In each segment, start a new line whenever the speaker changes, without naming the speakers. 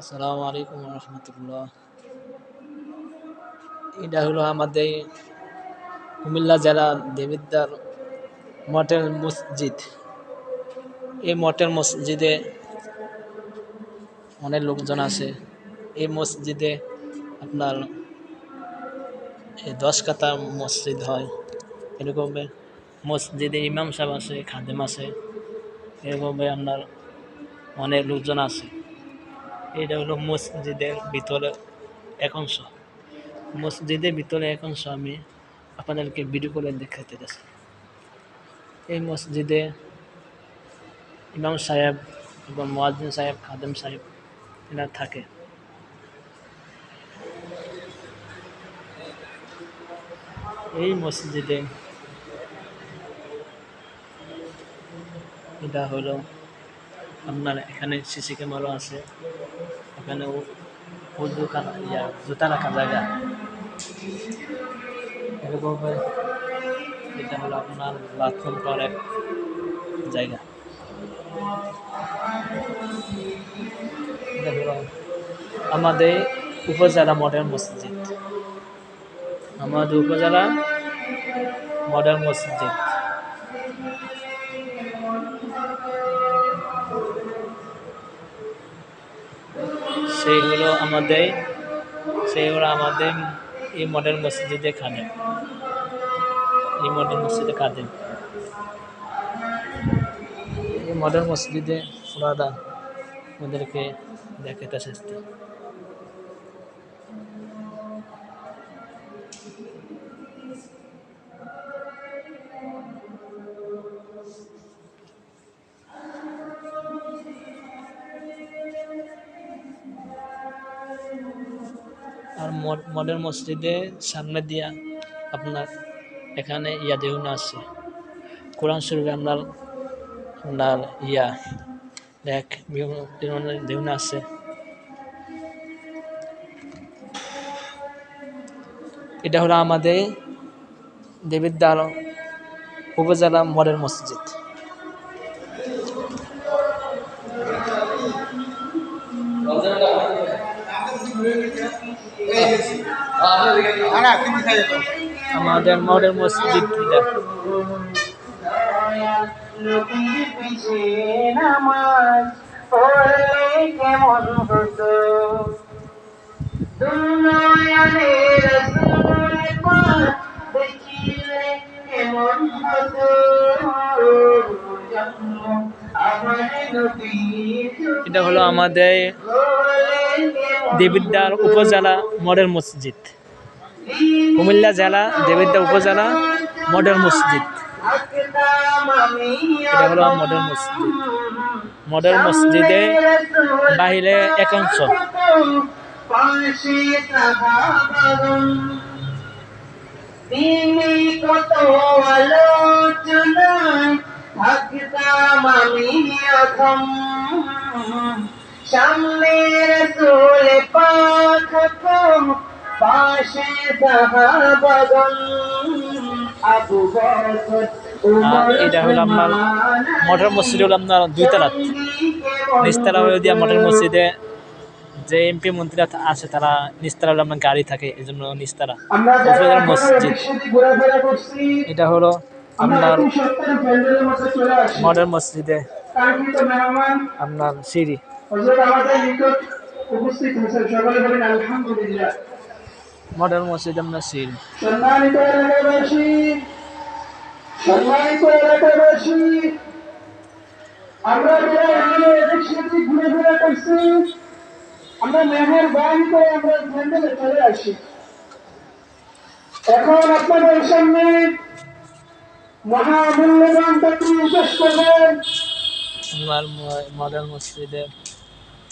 আসসালামু আলাইকুম রহমতুল্লাহ। এটা হলো আমাদের কুমিল্লা জেলা দেবিদ্দার মঠের মসজিদ। এই মঠের মসজিদে অনেক লোকজন আছে। এই মসজিদে আপনার দশ কাতা মসজিদ হয়। এরকম মসজিদে ইমাম সাহেব আছে, খাদেম আছে। এরকম আপনার অনেক লোকজন আছে। এটা হলো মসজিদের ভিতরে এক অংশ। মসজিদের ভিতরে এক অংশ আমি আপনাদেরকে ভিডিও করে দেখাতে যাচ্ছি। এই মসজিদে ইমাম সাহেব এবং মোয়াজ্জিন সাহেব, খাদেম সাহেব এরা থাকে। এই মসজিদে এটা হলো আপনার এখানে সিসি ক্যামেরা আছে। এখানে উর্দু ইয়া, জুতা রাখা জায়গা। এটা হলো আপনার বাথরুম করার জায়গা। আমাদের উপজেলা মডেল মসজিদ। আমাদের উপজেলা মডেল মসজিদ। সেই হলো আমাদের সেইগুলো আমাদের এই মডেল মসজিদে খাদেন এই মডেল মসজিদে খাদেন এই মডেল মসজিদে ফুরাদা ওদেরকে দেখাতে চেষ্টা আর মডেল মসজিদে সামনে দিয়া আপনার এখানে ইয়া দেউনা আছে। কোরআন শরীফে আপনার আপনার ইয়া এক দেউনা আছে। এটা হলো আমাদের দেবিদ্বার উপজেলা মডেল মসজিদ। আমাদের মডেল মসজিদ
হতো
এটা হলো আমাদের দেবিদ্বার উপজেলা মডেল মসজিদ। কুমিল্লা জেলা দেবিদ্বার উপজেলা, মডেল মসজিদ। এটা হলো মডেল মসজিদ। মডেল মসজিদে বাহিরে একাংশ
সামনে রসুল পাক পাশে সাহাবাগণ আবু বকর
এটা হলো আপনার মডেল মসজিদ হলো আপনার দুই তালাত। নিচতলা হয়ে দিয়া মডেল মসজিদে যে এমপি মন্ত্রীরা আছে তারা নিচতলা হলো আপনার গাড়ি থাকে এই জন্য উপজেলা মসজিদ এটা হলো আপনার মডেল মসজিদে আপনার সিঁড়ি।
উপস্থিত হয়েছেন। সকলে বলেন আলহামদুলিল্লাহ।
মডেল মসজিদে সিঁড়ি
সম্মানিত এলাকাবাসী সম্মানিত এলাকাবাসী আমরা যারা এদিক সেদিক ঘুরে করছি আমরা মেহের বান করে আমরা প্যান্ডেলে চলে আসি। এখন আপনাদের সামনে মহামূল্যবান ব্যক্তি পেশ করবেন।
মডেল মসজিদে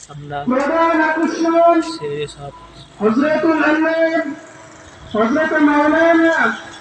আকর্ষণ
সিঁড়ি সব
হজরতুল হজরত মাওলানা